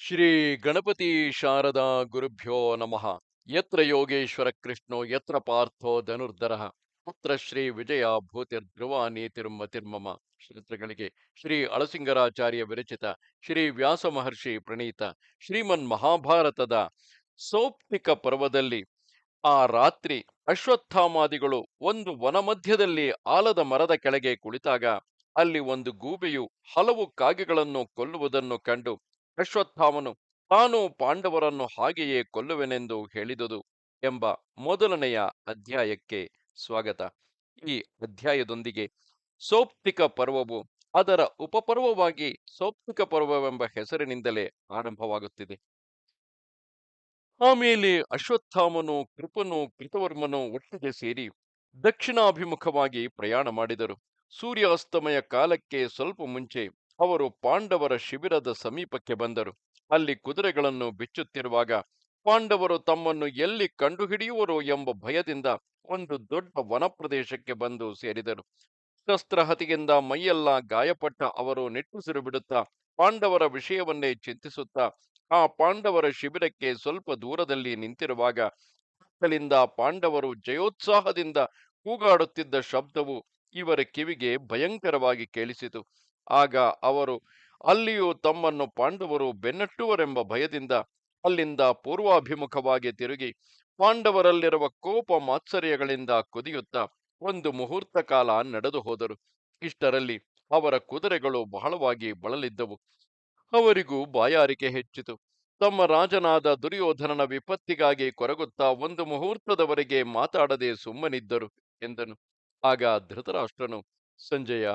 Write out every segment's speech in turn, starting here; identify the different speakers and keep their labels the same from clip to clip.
Speaker 1: ಶ್ರೀ ಗಣಪತಿ ಶಾರದಾ ಗುರುಭ್ಯೋ ನಮಃ. ಯತ್ರ ಯೋಗೇಶ್ವರ ಕೃಷ್ಣೋ, ಯತ್ರ ಪಾರ್ಥೋ ಧನುರ್ಧರ. ಪುತ್ರ ಶ್ರೀ ವಿಜಯ ಭೂತಿರ್ಧ್ರುವ ನೀತಿರ್ಮತಿರ್ಮಮ ಶ್ರೋತೃಗಳಿಗೆ ಶ್ರೀ ಅಳಸಿಂಗರಾಚಾರ್ಯ ವಿರಚಿತ ಶ್ರೀ ವ್ಯಾಸ ಮಹರ್ಷಿ ಪ್ರಣೀತ ಶ್ರೀಮನ್ ಮಹಾಭಾರತದ ಸೌಪ್ತಿಕ ಪರ್ವದಲ್ಲಿ ಆ ರಾತ್ರಿ ಅಶ್ವತ್ಥಾಮಾದಿಗಳು ಒಂದು ವನ ಮಧ್ಯದಲ್ಲಿ ಆಲದ ಮರದ ಕೆಳಗೆ ಕುಳಿತಾಗ ಅಲ್ಲಿ ಒಂದು ಗೂಬೆಯು ಹಲವು ಕಾಗೆಗಳನ್ನು ಕೊಲ್ಲುವುದನ್ನು ಕಂಡು ಅಶ್ವತ್ಥಾಮನು, ತಾನು ಪಾಂಡವರನ್ನು ಹಾಗೆಯೇ ಕೊಲ್ಲುವೆನೆಂದು ಹೇಳಿದುದು ಎಂಬ ಮೊದಲನೆಯ ಅಧ್ಯಾಯಕ್ಕೆ ಸ್ವಾಗತ. ಈ ಅಧ್ಯಾಯದೊಂದಿಗೆ ಸೌಪ್ತಿಕ ಪರ್ವವು ಅದರ ಉಪಪರ್ವವಾಗಿ ಸೌಪ್ತಿಕ ಪರ್ವವೆಂಬ ಹೆಸರಿನಿಂದಲೇ ಆರಂಭವಾಗುತ್ತಿದೆ. ಆಮೇಲೆ ಅಶ್ವತ್ಥಾಮನು, ಕೃಪನು, ಕೃತವರ್ಮನು ಒಟ್ಟಿಗೆ ಸೇರಿ ದಕ್ಷಿಣಾಭಿಮುಖವಾಗಿ ಪ್ರಯಾಣ ಮಾಡಿದರು. ಸೂರ್ಯಾಸ್ತಮಯ ಕಾಲಕ್ಕೆ ಸ್ವಲ್ಪ ಮುಂಚೆ ಅವರು ಪಾಂಡವರ ಶಿಬಿರದ ಸಮೀಪಕ್ಕೆ ಬಂದರು. ಅಲ್ಲಿ ಕುದುರೆಗಳನ್ನು ಬಿಚ್ಚುತ್ತಿರುವಾಗ ಪಾಂಡವರು ತಮ್ಮನ್ನು ಎಲ್ಲಿ ಕಂಡುಹಿಡಿಯುವರು ಎಂಬ ಭಯದಿಂದ ಒಂದು ದೊಡ್ಡ ವನ ಪ್ರದೇಶಕ್ಕೆ ಬಂದು ಸೇರಿದರು. ಶಸ್ತ್ರಹತಿಯಿಂದ ಮೈಯೆಲ್ಲ ಗಾಯಪಟ್ಟ ಅವರು ನಿಟ್ಟುಸಿರು ಬಿಡುತ್ತಾ ಪಾಂಡವರ ವಿಷಯವನ್ನೇ ಚಿಂತಿಸುತ್ತಾ ಆ ಪಾಂಡವರ ಶಿಬಿರಕ್ಕೆ ಸ್ವಲ್ಪ ದೂರದಲ್ಲಿ ನಿಂತಿರುವಾಗ ಪಕ್ಕಲಿಂದ ಪಾಂಡವರು ಜಯೋತ್ಸಾಹದಿಂದ ಕೂಗಾಡುತ್ತಿದ್ದ ಶಬ್ದವು ಇವರ ಕಿವಿಗೆ ಭಯಂಕರವಾಗಿ ಕೇಳಿಸಿತು. ಆಗ ಅವರು, ಅಲ್ಲಿಯೂ ತಮ್ಮನ್ನು ಪಾಂಡವರು ಬೆನ್ನಟ್ಟುವರೆಂಬ ಭಯದಿಂದ ಅಲ್ಲಿಂದ ಪೂರ್ವಾಭಿಮುಖವಾಗಿ ತಿರುಗಿ ಪಾಂಡವರಲ್ಲಿರುವ ಕೋಪ ಮಾತ್ಸರ್ಯಗಳಿಂದ ಕುದಿಯುತ್ತಾ ಒಂದು ಮುಹೂರ್ತ ಕಾಲ ನಡೆದು ಹೋದರು. ಇಷ್ಟರಲ್ಲಿ ಅವರ ಕುದುರೆಗಳು ಬಹಳವಾಗಿ ಬಳಲಿದ್ದವು. ಅವರಿಗೂ ಬಾಯಾರಿಕೆ ಹೆಚ್ಚಿತು. ತಮ್ಮ ರಾಜನಾದ ದುರ್ಯೋಧನನ ವಿಪತ್ತಿಗಾಗಿ ಕೊರಗುತ್ತಾ ಒಂದು ಮುಹೂರ್ತದವರೆಗೆ ಮಾತಾಡದೆ ಸುಮ್ಮನಿದ್ದರು ಎಂದನು. ಆಗ ಧೃತರಾಷ್ಟ್ರನು, ಸಂಜಯ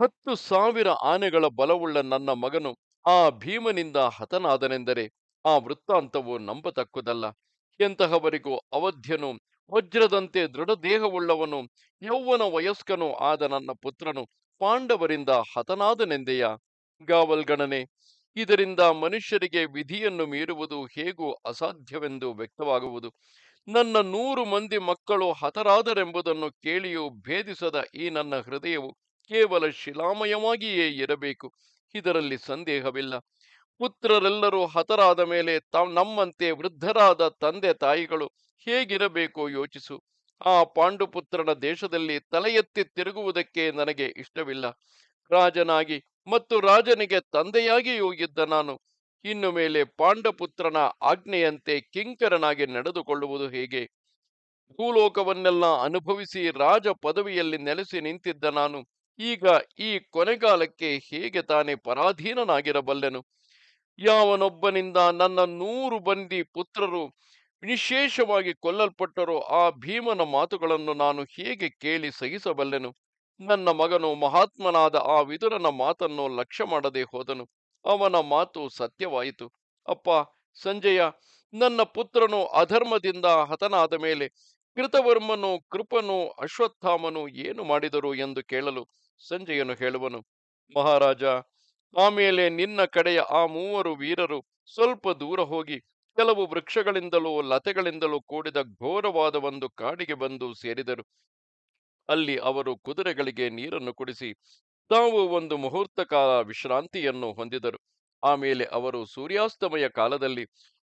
Speaker 1: ಹತ್ತು ಸಾವಿರ ಆನೆಗಳ ಬಲವುಳ್ಳ ನನ್ನ ಮಗನು ಆ ಭೀಮನಿಂದ ಹತನಾದನೆಂದರೆ ಆ ವೃತ್ತಾಂತವು ನಂಬತಕ್ಕುದಲ್ಲ. ಎಂತಹವರಿಗೂ ಅವಧ್ಯನು ವಜ್ರದಂತೆ ದೃಢದೇಹವುಳ್ಳವನು, ಯೌವನ ವಯಸ್ಕನೂ ಆದ ನನ್ನ ಪುತ್ರನು ಪಾಂಡವರಿಂದ ಹತನಾದನೆಂದೆಯ? ಗಾವಲ್ಗಣನೆ, ಇದರಿಂದ ಮನುಷ್ಯರಿಗೆ ವಿಧಿಯನ್ನು ಮೀರುವುದು ಹೇಗೂ ಅಸಾಧ್ಯವೆಂದು ವ್ಯಕ್ತವಾಗುವುದು. ನನ್ನ ನೂರು ಮಂದಿ ಮಕ್ಕಳು ಹತರಾದರೆಂಬುದನ್ನು ಕೇಳಿಯೂ ಭೇದಿಸದ ಈ ನನ್ನ ಹೃದಯವು ಕೇವಲ ಶಿಲಾಮಯವಾಗಿಯೇ ಇರಬೇಕು. ಇದರಲ್ಲಿ ಸಂದೇಹವಿಲ್ಲ. ಪುತ್ರರೆಲ್ಲರೂ ಹತರಾದ ಮೇಲೆ ತಾವ್ ನಮ್ಮಂತೆ ವೃದ್ಧರಾದ ತಂದೆ ತಾಯಿಗಳು ಹೇಗಿರಬೇಕು ಯೋಚಿಸು. ಆ ಪಾಂಡುಪುತ್ರನ ದೇಶದಲ್ಲಿ ತಲೆಯೆತ್ತಿ ತಿರುಗುವುದಕ್ಕೆ ನನಗೆ ಇಷ್ಟವಿಲ್ಲ. ರಾಜನಾಗಿ ಮತ್ತು ರಾಜನಿಗೆ ತಂದೆಯಾಗಿಯೂ ಇದ್ದ ನಾನು, ಇನ್ನು ಮೇಲೆ ಪಾಂಡಪುತ್ರನ ಆಜ್ಞೆಯಂತೆ ಕಿಂಕರನಾಗಿ ನಡೆದುಕೊಳ್ಳುವುದು ಹೇಗೆ? ಭೂಲೋಕವನ್ನೆಲ್ಲ ಅನುಭವಿಸಿ ರಾಜ ಪದವಿಯಲ್ಲಿ ನೆಲೆಸಿ ನಿಂತಿದ್ದ ನಾನು ಈಗ ಈ ಕೊನೆಗಾಲಕ್ಕೆ ಹೇಗೆ ತಾನೇ ಪರಾಧೀನನಾಗಿರಬಲ್ಲೆನು? ಯಾವನೊಬ್ಬನಿಂದ ನನ್ನ ನೂರು ಬಂದಿ ಪುತ್ರರು ವಿಶೇಷವಾಗಿ ಕೊಲ್ಲಲ್ಪಟ್ಟರೋ ಆ ಭೀಮನ ಮಾತುಗಳನ್ನು ನಾನು ಹೇಗೆ ಕೇಳಿ ಸಹಿಸಬಲ್ಲೆನು? ನನ್ನ ಮಗನು ಮಹಾತ್ಮನಾದ ಆ ವಿದುರನ ಮಾತನ್ನು ಲಕ್ಷ್ಯ ಮಾಡದೆ ಹೋದನು. ಅವನ ಮಾತು ಸತ್ಯವಾಯಿತು. ಅಪ್ಪ, ಸಂಜಯ, ನನ್ನ ಪುತ್ರನು ಅಧರ್ಮದಿಂದ ಹತನಾದ ಮೇಲೆ ಕೃತವರ್ಮನು, ಕೃಪನು, ಅಶ್ವತ್ಥಾಮನು ಏನು ಮಾಡಿದರು ಎಂದು ಕೇಳಲು ಸಂಜಯನು ಹೇಳುವನು, ಮಹಾರಾಜ ಆಮೇಲೆ ನಿನ್ನ ಕಡೆಯ ಆ ಮೂವರು ವೀರರು ಸ್ವಲ್ಪ ದೂರ ಹೋಗಿ ಕೆಲವು ವೃಕ್ಷಗಳಿಂದಲೂ ಲತೆಗಳಿಂದಲೂ ಕೂಡಿದ ಘೋರವಾದ ಒಂದು ಕಾಡಿಗೆ ಬಂದು ಸೇರಿದರು. ಅಲ್ಲಿ ಅವರು ಕುದುರೆಗಳಿಗೆ ನೀರನ್ನು ಕುಡಿಸಿ ತಾವು ಒಂದು ಮುಹೂರ್ತ ಕಾಲ ವಿಶ್ರಾಂತಿಯನ್ನು ಹೊಂದಿದರು. ಆಮೇಲೆ ಅವರು ಸೂರ್ಯಾಸ್ತಮಯ ಕಾಲದಲ್ಲಿ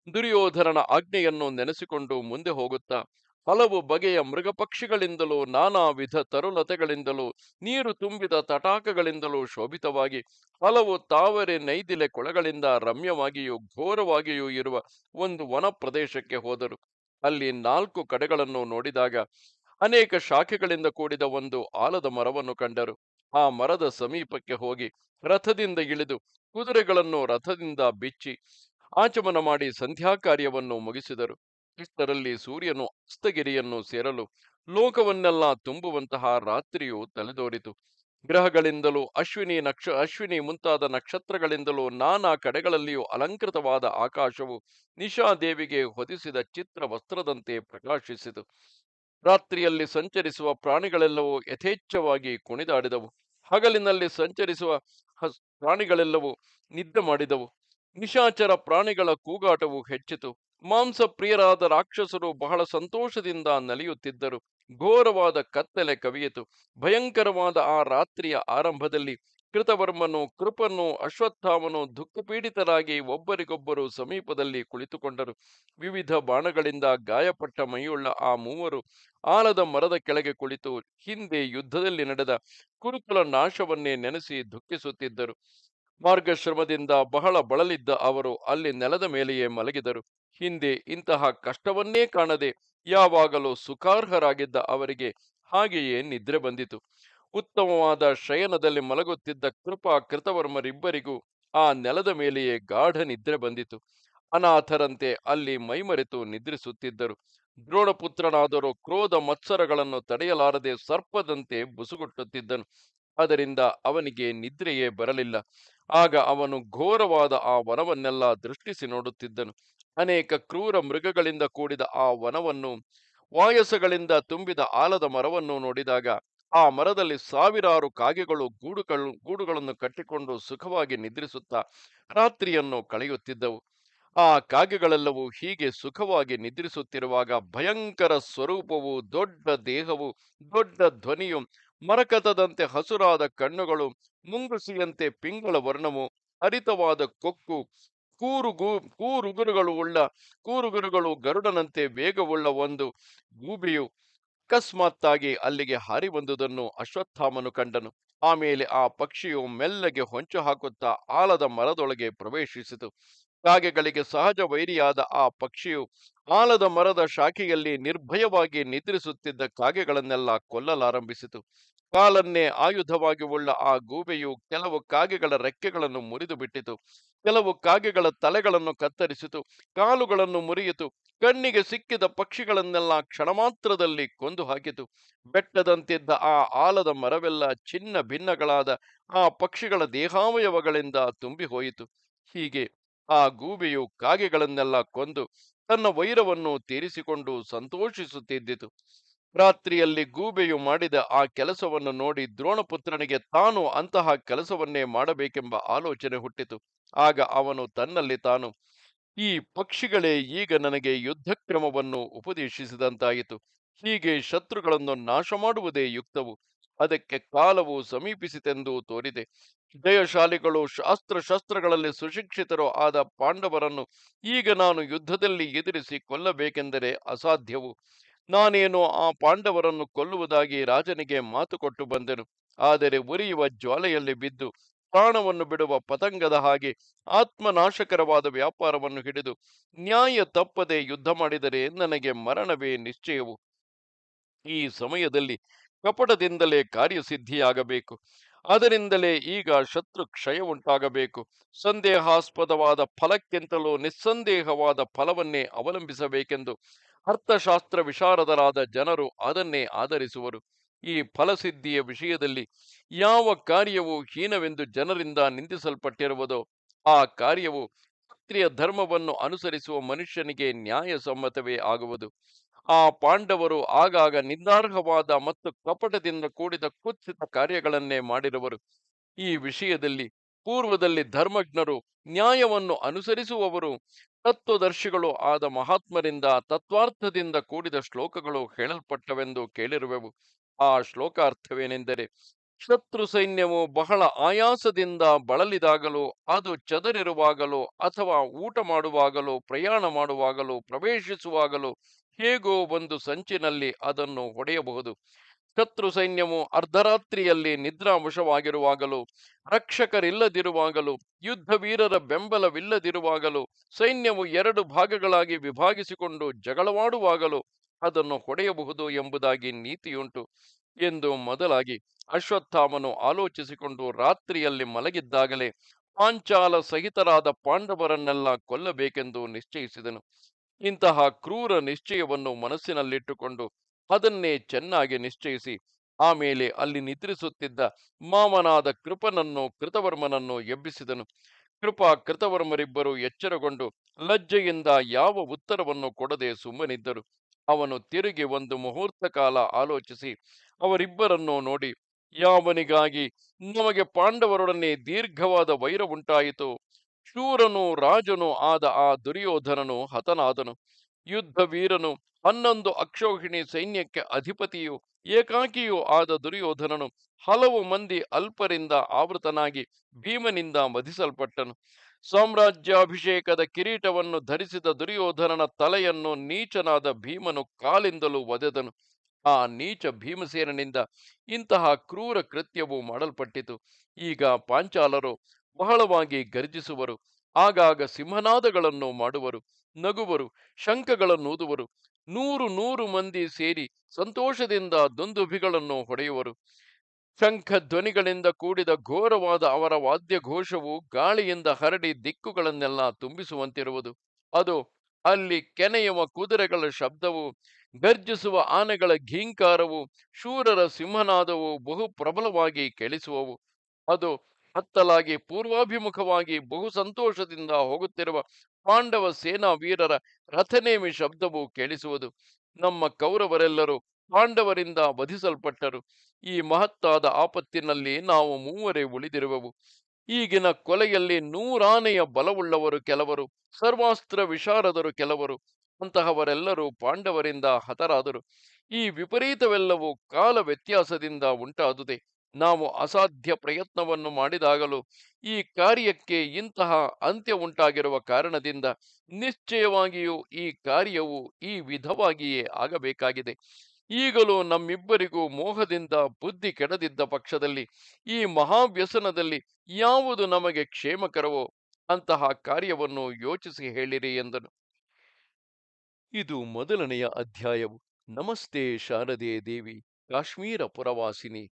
Speaker 1: ದುರ್ಯೋಧನನ ಆಜ್ಞೆಯನ್ನು ನೆನೆಸಿಕೊಂಡು ಮುಂದೆ ಹೋಗುತ್ತಾ ಹಲವು ಬಗೆಯ ಮೃಗಪಕ್ಷಿಗಳಿಂದಲೂ, ನಾನಾ ವಿಧ ತರುಲತೆಗಳಿಂದಲೂ, ನೀರು ತುಂಬಿದ ತಟಾಕಗಳಿಂದಲೂ ಶೋಭಿತವಾಗಿ, ಹಲವು ತಾವರೆ ನೈದಿಲೆ ಕೊಳಗಳಿಂದ ರಮ್ಯವಾಗಿಯೂ, ಘೋರವಾಗಿಯೂ ಇರುವ ಒಂದು ವನ ಪ್ರದೇಶಕ್ಕೆ ಹೋದರು. ಅಲ್ಲಿ ನಾಲ್ಕು ಕಡೆಗಳನ್ನು ನೋಡಿದಾಗ, ಅನೇಕ ಶಾಖೆಗಳಿಂದ ಕೂಡಿದ ಒಂದು ಆಲದ ಮರವನ್ನು ಕಂಡರು. ಆ ಮರದ ಸಮೀಪಕ್ಕೆ ಹೋಗಿ ರಥದಿಂದ ಇಳಿದು, ಕುದುರೆಗಳನ್ನು ರಥದಿಂದ ಬಿಚ್ಚಿ, ಆಚಮನ ಮಾಡಿ ಸಂಧ್ಯಾ ಕಾರ್ಯವನ್ನು ಮುಗಿಸಿದರು. ಇಷ್ಟರಲ್ಲಿ ಸೂರ್ಯನು ಅಸ್ತಗಿರಿಯನ್ನು ಸೇರಲು ಲೋಕವನ್ನೆಲ್ಲ ತುಂಬುವಂತಹ ರಾತ್ರಿಯು ತಲೆದೋರಿತು. ಗ್ರಹಗಳಿಂದಲೂ ಅಶ್ವಿನಿ ನಕ್ಷ, ಅಶ್ವಿನಿ ಮುಂತಾದ ನಕ್ಷತ್ರಗಳಿಂದಲೂ ನಾನಾ ಕಡೆಗಳಲ್ಲಿಯೂ ಅಲಂಕೃತವಾದ ಆಕಾಶವು ನಿಶಾದೇವಿಗೆ ಹೊದಿಸಿದ ಚಿತ್ರ ವಸ್ತ್ರದಂತೆ ಪ್ರಕಾಶಿಸಿತು. ರಾತ್ರಿಯಲ್ಲಿ ಸಂಚರಿಸುವ ಪ್ರಾಣಿಗಳೆಲ್ಲವೂ ಯಥೇಚ್ಛವಾಗಿ ಕುಣಿದಾಡಿದವು. ಹಗಲಿನಲ್ಲಿ ಸಂಚರಿಸುವ ಪ್ರಾಣಿಗಳೆಲ್ಲವೂ ನಿದ್ದೆ ಮಾಡಿದವು. ನಿಶಾಚರ ಪ್ರಾಣಿಗಳ ಕೂಗಾಟವು ಹೆಚ್ಚಿತು. ಮಾಂಸ ಪ್ರಿಯರಾದ ರಾಕ್ಷಸರು ಬಹಳ ಸಂತೋಷದಿಂದ ನಲಿಯುತ್ತಿದ್ದರು. ಘೋರವಾದ ಕತ್ತಲೆ ಕವಿಯಿತು. ಭಯಂಕರವಾದ ಆ ರಾತ್ರಿಯ ಆರಂಭದಲ್ಲಿ ಕೃತವರ್ಮನು, ಕೃಪನು, ಅಶ್ವತ್ಥಾಮನು ದುಃಖಪೀಡಿತರಾಗಿ ಒಬ್ಬರಿಗೊಬ್ಬರು ಸಮೀಪದಲ್ಲಿ ಕುಳಿತುಕೊಂಡರು. ವಿವಿಧ ಬಾಣಗಳಿಂದ ಗಾಯಪಟ್ಟ ಮೈಯುಳ್ಳ ಆ ಮೂವರು ಆಲದ ಮರದ ಕೆಳಗೆ ಕುಳಿತು ಹಿಂದೆ ಯುದ್ಧದಲ್ಲಿ ನಡೆದ ಕುರುಕುಲ ನಾಶವನ್ನೇ ನೆನೆಸಿ ದುಃಖಿಸುತ್ತಿದ್ದರು. ಮಾರ್ಗಶ್ರಮದಿಂದ ಬಹಳ ಬಳಲಿದ್ದ ಅವರು ಅಲ್ಲಿ ನೆಲದ ಮೇಲೆಯೇ ಮಲಗಿದರು. ಹಿಂದೆ ಇಂತಹ ಕಷ್ಟವನ್ನೇ ಕಾಣದೆ ಯಾವಾಗಲೂ ಸುಖಾರ್ಹರಾಗಿದ್ದ ಅವರಿಗೆ ಹಾಗೆಯೇ ನಿದ್ರೆ ಬಂದಿತು. ಉತ್ತಮವಾದ ಶಯನದಲ್ಲಿ ಮಲಗುತ್ತಿದ್ದ ಕೃಪಾ ಕೃತವರ್ಮರಿಬ್ಬರಿಗೂ ಆ ನೆಲದ ಮೇಲೆಯೇ ಗಾಢ ನಿದ್ರೆ ಬಂದಿತು. ಅನಾಥರಂತೆ ಅಲ್ಲಿ ಮೈಮರೆತು ನಿದ್ರಿಸುತ್ತಿದ್ದರು. ದ್ರೋಣಪುತ್ರನಾದರೂ ಕ್ರೋಧ ಮತ್ಸರಗಳನ್ನು ತಡೆಯಲಾರದೆ ಸರ್ಪದಂತೆ ಬುಸುಗುಟ್ಟುತ್ತಿದ್ದನು. ಅದರಿಂದ ಅವನಿಗೆ ನಿದ್ರೆಯೇ ಬರಲಿಲ್ಲ. ಆಗ ಅವನು ಘೋರವಾದ ಆ ವನವನ್ನೆಲ್ಲ ದೃಷ್ಟಿಸಿ ನೋಡುತ್ತಿದ್ದನು. ಅನೇಕ ಕ್ರೂರ ಮೃಗಗಳಿಂದ ಕೂಡಿದ ಆ ವನವನ್ನು, ವಾಯಸಗಳಿಂದ ತುಂಬಿದ ಆಲದ ಮರವನ್ನು ನೋಡಿದಾಗ ಆ ಮರದಲ್ಲಿ ಸಾವಿರಾರು ಕಾಗೆಗಳು ಗೂಡುಗಳು, ಗೂಡುಗಳನ್ನು ಕಟ್ಟಿಕೊಂಡು ಸುಖವಾಗಿ ನಿದ್ರಿಸುತ್ತಾ ರಾತ್ರಿಯನ್ನು ಕಳೆಯುತ್ತಿದ್ದವು. ಆ ಕಾಗೆಗಳೆಲ್ಲವೂ ಹೀಗೆ ಸುಖವಾಗಿ ನಿದ್ರಿಸುತ್ತಿರುವಾಗ ಭಯಂಕರ ಸ್ವರೂಪವು, ದೊಡ್ಡ ದೇಹವು, ದೊಡ್ಡ ಧ್ವನಿಯು ಮರಕತದಂತೆ ಹಸುರಾದ ಕಣ್ಣುಗಳು, ಮುಂಗುಸಿಯಂತೆ ಪಿಂಗಳ ವರ್ಣವು, ಹರಿತವಾದ ಕೊಕ್ಕು, ಕೂರುಗು, ಕೂರುಗುರುಗಳು ಉಳ್ಳ, ಕೂರುಗುರುಗಳು ಗರುಡನಂತೆ ವೇಗವುಳ್ಳ ಒಂದು ಗೂಬಿಯು ಅಕಸ್ಮಾತ್ತಾಗಿ ಅಲ್ಲಿಗೆ ಹಾರಿ ಬಂದುದನ್ನು ಅಶ್ವತ್ಥಾಮನು ಕಂಡನು. ಆಮೇಲೆ ಆ ಪಕ್ಷಿಯು ಮೆಲ್ಲಗೆ ಹೊಂಚು ಹಾಕುತ್ತಾ ಆಲದ ಮರದೊಳಗೆ ಪ್ರವೇಶಿಸಿತು. ಕಾಗೆಗಳಿಗೆ ಸಹಜ ವೈರಿಯಾದ ಆ ಪಕ್ಷಿಯು ಆಲದ ಮರದ ಶಾಖೆಯಲ್ಲಿ ನಿರ್ಭಯವಾಗಿ ನಿದ್ರಿಸುತ್ತಿದ್ದ ಕಾಗೆಗಳನ್ನೆಲ್ಲ ಕೊಲ್ಲಲಾರಂಭಿಸಿತು. ಕಾಲನ್ನೇ ಆಯುಧವಾಗಿ ಉಳ್ಳ ಆ ಗೂಬೆಯು ಕೆಲವು ಕಾಗೆಗಳ ರೆಕ್ಕೆಗಳನ್ನು ಮುರಿದು ಬಿಟ್ಟಿತು. ಕೆಲವು ಕಾಗೆಗಳ ತಲೆಗಳನ್ನು ಕತ್ತರಿಸಿತು. ಕಾಲುಗಳನ್ನು ಮುರಿಯಿತು. ಕಣ್ಣಿಗೆ ಸಿಕ್ಕಿದ ಪಕ್ಷಿಗಳನ್ನೆಲ್ಲ ಕ್ಷಣಮಾತ್ರದಲ್ಲಿ ಕೊಂದು ಹಾಕಿತು. ಬೆಟ್ಟದಂತಿದ್ದ ಆ ಆಲದ ಮರವೆಲ್ಲ ಚಿನ್ನ ಭಿನ್ನಗಳಾದ ಆ ಪಕ್ಷಿಗಳ ದೇಹಾವಯವಗಳಿಂದ ತುಂಬಿ ಹೋಯಿತು ಹೀಗೆ ಆ ಗೂಬೆಯು ಕಾಗೆಗಳನ್ನೆಲ್ಲ ಕೊಂದು ತನ್ನ ವೈರವನ್ನು ತೀರಿಸಿಕೊಂಡು ಸಂತೋಷಿಸುತ್ತಿದ್ದಿತು. ರಾತ್ರಿಯಲ್ಲಿ ಗೂಬೆಯು ಮಾಡಿದ ಆ ಕೆಲಸವನ್ನು ನೋಡಿ ದ್ರೋಣಪುತ್ರನಿಗೆ ತಾನು ಅಂತಹ ಕೆಲಸವನ್ನೇ ಮಾಡಬೇಕೆಂಬ ಆಲೋಚನೆ ಹುಟ್ಟಿತು. ಆಗ ಅವನು ತನ್ನಲ್ಲಿ ತಾನು, ಈ ಪಕ್ಷಿಗಳೇ ಈಗ ನನಗೆ ಯುದ್ಧ ಕ್ರಮವನ್ನು ಉಪದೇಶಿಸಿದಂತಾಯಿತು. ಹೀಗೆ ಶತ್ರುಗಳನ್ನು ನಾಶ ಮಾಡುವುದೇ ಯುಕ್ತವು. ಅದಕ್ಕೆ ಕಾಲವು ಸಮೀಪಿಸಿತೆಂದು ತೋರಿದೆ. ಜಯಶಾಲಿಗಳು ಶಾಸ್ತ್ರ ಶಸ್ತ್ರಗಳಲ್ಲಿ ಸುಶಿಕ್ಷಿತರು ಆದ ಪಾಂಡವರನ್ನು ಈಗ ನಾನು ಯುದ್ಧದಲ್ಲಿ ಎದುರಿಸಿ ಕೊಲ್ಲಬೇಕೆಂದರೆ ಅಸಾಧ್ಯವು. ನಾನೇನು ಆ ಪಾಂಡವರನ್ನು ಕೊಲ್ಲುವುದಾಗಿ ರಾಜನಿಗೆ ಮಾತು ಕೊಟ್ಟು ಬಂದೆನು. ಆದರೆ ಉರಿಯುವ ಜ್ವಾಲೆಯಲ್ಲಿ ಬಿದ್ದು ಪ್ರಾಣವನ್ನು ಬಿಡುವ ಪತಂಗದ ಹಾಗೆ ಆತ್ಮನಾಶಕರವಾದ ವ್ಯಾಪಾರವನ್ನು ಹಿಡಿದು ನ್ಯಾಯ ತಪ್ಪದೆ ಯುದ್ಧ ಮಾಡಿದರೆ ನನಗೆ ಮರಣವೇ ನಿಶ್ಚಯವು. ಈ ಸಮಯದಲ್ಲಿ ಕಪಟದಿಂದಲೇ ಕಾರ್ಯಸಿದ್ಧಿಯಾಗಬೇಕು. ಅದರಿಂದಲೇ ಈಗ ಶತ್ರು ಕ್ಷಯ ಉಂಟಾಗಬೇಕು ಸಂದೇಹಾಸ್ಪದವಾದ ಫಲಕ್ಕಿಂತಲೂ ನಿಸ್ಸಂದೇಹವಾದ ಫಲವನ್ನೇ ಅವಲಂಬಿಸಬೇಕೆಂದು ಅರ್ಥಶಾಸ್ತ್ರ ವಿಶಾರದರಾದ ಜನರು ಅದನ್ನೇ ಆಧರಿಸುವರು. ಈ ಫಲಸಿದ್ಧಿಯ ವಿಷಯದಲ್ಲಿ ಯಾವ ಕಾರ್ಯವು ಹೀನವೆಂದು ಜನರಿಂದ ನಿಂದಿಸಲ್ಪಟ್ಟಿರುವುದೋ ಆ ಕಾರ್ಯವು ಕ್ಷತ್ರಿಯ ಧರ್ಮವನ್ನು ಅನುಸರಿಸುವ ಮನುಷ್ಯನಿಗೆ ನ್ಯಾಯಸಮ್ಮತವೇ ಆಗುವುದು. ಆ ಪಾಂಡವರು ಆಗಾಗ ನಿಂದಾರ್ಹವಾದ ಮತ್ತು ಕಪಟದಿಂದ ಕೂಡಿದ ಕುತ್ಸಿತ ಕಾರ್ಯಗಳನ್ನೇ ಮಾಡಿರುವರು ಈ ವಿಷಯದಲ್ಲಿ ಪೂರ್ವದಲ್ಲಿ ಧರ್ಮಜ್ಞರು ನ್ಯಾಯವನ್ನು ಅನುಸರಿಸುವವರು, ತತ್ವದರ್ಶಿಗಳು ಆದ ಮಹಾತ್ಮರಿಂದ ತತ್ವಾರ್ಥದಿಂದ ಕೂಡಿದ ಶ್ಲೋಕಗಳು ಹೇಳಲ್ಪಟ್ಟವೆಂದು ಕೇಳಿರುವೆವು. ಆ ಶ್ಲೋಕಾರ್ಥವೇನೆಂದರೆ ಶತ್ರು ಸೈನ್ಯವು ಬಹಳ ಆಯಾಸದಿಂದ ಬಳಲಿದಾಗಲೂ, ಅದು ಚದರಿರುವಾಗಲೂ ಅಥವಾ ಊಟ ಮಾಡುವಾಗಲೂ, ಪ್ರಯಾಣ ಮಾಡುವಾಗಲೂ, ಪ್ರವೇಶಿಸುವಾಗಲೂ ಹೇಗೋ ಒಂದು ಸಂಚಿನಲ್ಲಿ ಅದನ್ನು ಹೊಡೆಯಬಹುದು. ಶತ್ರು ಸೈನ್ಯವು ಅರ್ಧರಾತ್ರಿಯಲ್ಲಿ ನಿದ್ರಾವಶವಾಗಿರುವಾಗಲೂ, ರಕ್ಷಕರಿಲ್ಲದಿರುವಾಗಲೂ ಯುದ್ಧ ವೀರರ ಬೆಂಬಲವಿಲ್ಲದಿರುವಾಗಲೂ, ಸೈನ್ಯವು ಎರಡು ಭಾಗಗಳಾಗಿ ವಿಭಾಗಿಸಿಕೊಂಡು ಜಗಳವಾಡುವಾಗಲೂ ಅದನ್ನು ಹೊಡೆಯಬಹುದು ಎಂಬುದಾಗಿ ನೀತಿಯುಂಟು. ಎಂದು ಮೊದಲಾಗಿ ಅಶ್ವತ್ಥಾಮನು ಆಲೋಚಿಸಿಕೊಂಡು ರಾತ್ರಿಯಲ್ಲಿ ಮಲಗಿದ್ದಾಗಲೇ ಪಾಂಚಾಲ ಸಹಿತರಾದ ಪಾಂಡವರನ್ನೆಲ್ಲ ಕೊಲ್ಲಬೇಕೆಂದು ನಿಶ್ಚಯಿಸಿದನು. ಇಂತಹ ಕ್ರೂರ ನಿಶ್ಚಯವನ್ನು ಮನಸ್ಸಿನಲ್ಲಿಟ್ಟುಕೊಂಡು ಅದನ್ನೇ ಚೆನ್ನಾಗಿ ನಿಶ್ಚಯಿಸಿ, ಆಮೇಲೆ ಅಲ್ಲಿ ನಿದ್ರಿಸುತ್ತಿದ್ದ ಮಾಮನಾದ ಕೃಪನನ್ನು, ಕೃತವರ್ಮನನ್ನು ಎಬ್ಬಿಸಿದನು. ಕೃಪಾ ಕೃತವರ್ಮರಿಬ್ಬರು ಎಚ್ಚರಗೊಂಡು ಲಜ್ಜೆಯಿಂದ ಯಾವ ಉತ್ತರವನ್ನು ಕೊಡದೆ ಸುಮ್ಮನಿದ್ದರು. ಅವನು ತಿರುಗಿ ಒಂದು ಮುಹೂರ್ತ ಕಾಲ ಆಲೋಚಿಸಿ, ಅವರಿಬ್ಬರನ್ನು ನೋಡಿ, ಯಾವನಿಗಾಗಿ? ನಮಗೆ ಪಾಂಡವರೊಡನೆ ದೀರ್ಘವಾದ ವೈರ ಉಂಟಾಯಿತು. ಶೂರನು ರಾಜನು ಆದ ಆ ದುರ್ಯೋಧನನು ಹತನಾದನು. ಯುದ್ಧ ವೀರನು ಹನ್ನೊಂದು ಅಕ್ಷೋಹಿಣಿ ಸೈನ್ಯಕ್ಕೆ ಅಧಿಪತಿಯು ಏಕಾಕಿಯೂ ಆದ ದುರ್ಯೋಧನನು ಹಲವು ಮಂದಿ ಅಲ್ಪರಿಂದ ಆವೃತನಾಗಿ ಭೀಮನಿಂದ ವಧಿಸಲ್ಪಟ್ಟನು. ಸಾಮ್ರಾಜ್ಯಾಭಿಷೇಕದ ಕಿರೀಟವನ್ನು ಧರಿಸಿದ ದುರ್ಯೋಧನನ ತಲೆಯನ್ನು ನೀಚನಾದ ಭೀಮನು ಕಾಲಿಂದಲೂ ಒದೆದನು. ಆ ನೀಚ ಭೀಮಸೇನನಿಂದ ಇಂತಹ ಕ್ರೂರ ಕೃತ್ಯವು ಮಾಡಲ್ಪಟ್ಟಿತು. ಈಗ ಪಾಂಚಾಲರು ಬಹಳವಾಗಿ ಗರ್ಜಿಸುವರು. ಆಗಾಗ ಸಿಂಹನಾದಗಳನ್ನು ಮಾಡುವರು, ನಗುವರು ಶಂಖಗಳನ್ನೂದುವರು ನೂರು ನೂರು ಮಂದಿ ಸೇರಿ ಸಂತೋಷದಿಂದ ದುಂದುಭಿಗಳನ್ನು ಹೊಡೆಯುವರು. ಶಂಖ ಧ್ವನಿಗಳಿಂದ ಕೂಡಿದ ಘೋರವಾದ ಅವರ ವಾದ್ಯ ಘೋಷವು ಗಾಳಿಯಿಂದ ಹರಡಿ ದಿಕ್ಕುಗಳನ್ನೆಲ್ಲ ತುಂಬಿಸುವಂತಿರುವುದು. ಅದು ಅಲ್ಲಿ ಕೆನೆಯುವ ಕುದುರೆಗಳ ಶಬ್ದವು, ಗರ್ಜಿಸುವ ಆನೆಗಳ ಘೀಂಕಾರವು, ಶೂರರ ಸಿಂಹನಾದವು ಬಹು ಪ್ರಬಲವಾಗಿ ಕೇಳಿಸುವವು. ಅದು ಹತ್ತಲಾಗಿ ಪೂರ್ವಾಭಿಮುಖವಾಗಿ ಬಹು ಸಂತೋಷದಿಂದ ಹೋಗುತ್ತಿರುವ ಪಾಂಡವ ಸೇನಾ ವೀರರ ರಥನೇಮಿ ಶಬ್ದವು ಕೇಳಿಸುವುದು. ನಮ್ಮ ಕೌರವರೆಲ್ಲರೂ ಪಾಂಡವರಿಂದ ವಧಿಸಲ್ಪಟ್ಟರು. ಈ ಮಹತ್ತಾದ ಆಪತ್ತಿನಲ್ಲಿ ನಾವು ಮೂವರೇ ಉಳಿದಿರುವೆವು. ಈಗಿನ ಕೊಲೆಯಲ್ಲಿ ನೂರಾನೆಯ ಬಲವುಳ್ಳವರು ಕೆಲವರು, ಸರ್ವಾಸ್ತ್ರ ವಿಶಾರದರು ಕೆಲವರು, ಅಂತಹವರೆಲ್ಲರೂ ಪಾಂಡವರಿಂದ ಹತರಾದರು. ಈ ವಿಪರೀತವೆಲ್ಲವೂ ಕಾಲ ವ್ಯತ್ಯಾಸದಿಂದ ಉಂಟಾದುದೇ. ನಾವು ಅಸಾಧ್ಯ ಪ್ರಯತ್ನವನ್ನು ಮಾಡಿದಾಗಲೂ ಈ ಕಾರ್ಯಕ್ಕೆ ಇಂತಹ ಅಂತ್ಯ ಉಂಟಾಗಿರುವ ಕಾರಣದಿಂದ ನಿಶ್ಚಯವಾಗಿಯೂ ಈ ಕಾರ್ಯವು ಈ ವಿಧವಾಗಿಯೇ ಆಗಬೇಕಾಗಿದೆ. ಈಗಲೂ ನಮ್ಮಿಬ್ಬರಿಗೂ ಮೋಹದಿಂದ ಬುದ್ಧಿ ಕೆಡದಿದ್ದ ಪಕ್ಷದಲ್ಲಿ ಈ ಮಹಾವ್ಯಸನದಲ್ಲಿ ಯಾವುದು ನಮಗೆ ಕ್ಷೇಮಕರವೋ ಅಂತಹ ಕಾರ್ಯವನ್ನು ಯೋಚಿಸಿ ಹೇಳಿರಿ ಎಂದನು. ಇದು ಮೊದಲನೆಯ ಅಧ್ಯಾಯವು. ನಮಸ್ತೆ ಶಾರದೆ ದೇವಿ, ಕಾಶ್ಮೀರ ಪುರವಾಸಿನಿ.